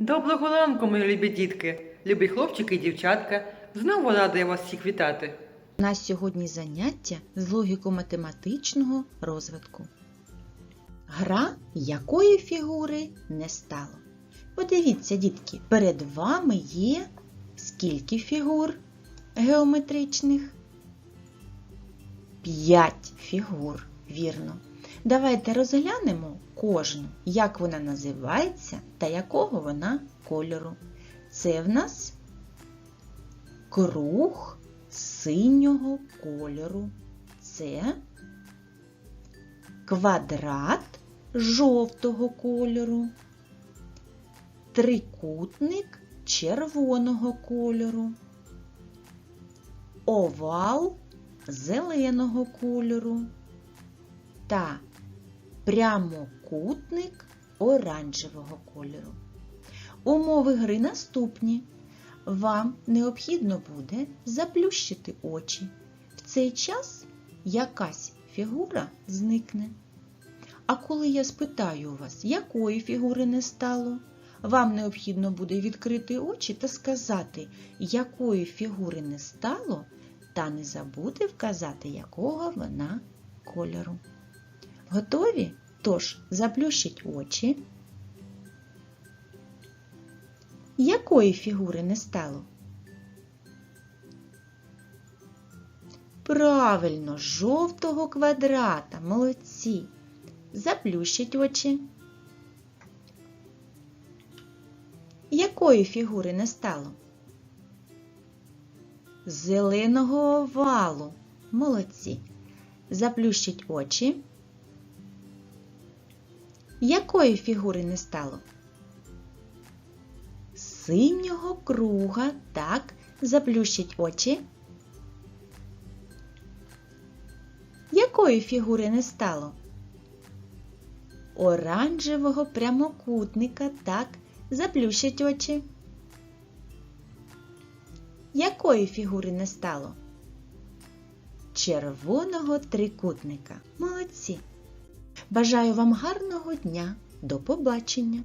Доброго ранку, мої любі дітки, любі хлопчики і дівчатка. Знову рада я вас всіх вітати. У нас сьогодні заняття з логіко-математичного розвитку. Гра якої фігури не стало. Подивіться, дітки, перед вами є скільки фігур геометричних? П'ять фігур, вірно. Давайте розглянемо кожну, як вона називається та якого вона кольору. Це в нас круг синього кольору. Це квадрат жовтого кольору, трикутник червоного кольору, овал зеленого кольору та прямокутник оранжевого кольору. Умови гри наступні. Вам необхідно буде заплющити очі. В цей час якась фігура зникне. А коли я спитаю вас, якої фігури не стало, вам необхідно буде відкрити очі та сказати, якої фігури не стало, та не забути вказати, якого вона кольору. Готові? Тож, заплющіть очі. Якої фігури не стало? Правильно, жовтого квадрата. Молодці. Заплющіть очі. Якої фігури не стало? Зеленого овалу. Молодці. Заплющіть очі. Якої фігури не стало? Синього круга. Так, заплющіть очі. Якої фігури не стало? Оранжевого прямокутника. Так, заплющіть очі. Якої фігури не стало? Червоного трикутника. Молодці! Бажаю вам гарного дня. До побачення!